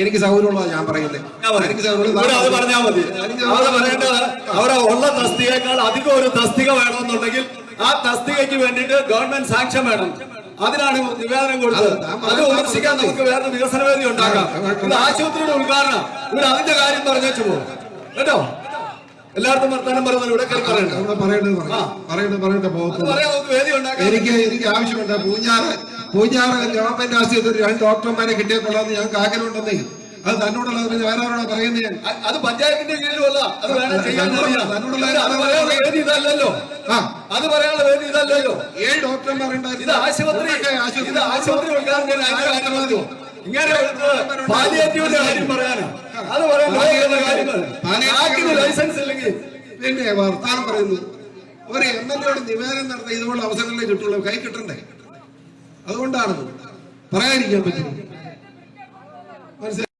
എനിക്ക് സൗകര്യമുള്ളതാ ഞാൻ പറയുന്നത് എനിക്ക് അവിടെ ഉള്ള തസ്തികയേക്കാൾ അധികം ഒരു തസ്തിക വേണമെന്നുണ്ടെങ്കിൽ ആ തസ്തികയ്ക്ക് വേണ്ടിയിട്ട് ഗവൺമെന്റ് സാങ്ഷൻ വേണം. അതിനാണ് നിവേദനം കൊടുത്തത്. അത് വിമർശിക്കാൻ നമുക്ക് വേറെ വികസന വേദി ഉണ്ടാക്കാം ഇത് ആശുപത്രിയുടെ ഉദ്ഘാടനം. ഇവർ അതിന്റെ കാര്യം പറഞ്ഞു പോകും കേട്ടോ? എല്ലായിടത്തും വർത്താനം പറയുന്നത് ഇവിടെ പറയണ്ട. പറയേണ്ട ഉണ്ടാക്കാം. എനിക്ക് എനിക്ക് ആവശ്യമുണ്ട്. പൂഞ്ഞാറ് പൂഞ്ഞാറ് ഗവൺമെന്റ് ആശുപത്രി രണ്ട് ഡോക്ടർമാരെ കിട്ടിയപ്പോഴാന്ന് ഞങ്ങൾക്ക് ആഗ്രഹമുണ്ടെന്നേ. അത് തന്നോടുള്ള പിന്നെ വേറെ ആരോടാ പറയുന്നത് ഞാൻ അത് പഞ്ചായത്തിന്റെ കീഴിലുമല്ല അത് വേണം ചെയ്യാൻ ഇതല്ലല്ലോ. ആ. അത് പറയാനുള്ള വേദി ഇതല്ലല്ലോ. ഏഴ് ഡോക്ടർമാരുണ്ടായിരുന്നു. ഇത് ആശുപത്രി. ഇത് ആശുപത്രി ഉദ്ഘാടനം. ഇങ്ങനെ പാലിയേറ്റീവിന്റെ കാര്യം പറയാനാ. അത് ലൈസൻസ് ഇല്ലെങ്കിൽ? പിന്നെ വർത്താനം പറയുന്നു. ഒരു എം എൽ എയുടെ നിവേദനം നടത്താൻ ഇതുപോലെ അവസരങ്ങളെ കിട്ടുള്ളൂ. കൈ കിട്ടണ്ടേ? അതുകൊണ്ടാണ് പറയാതിരിക്കാൻ പറ്റും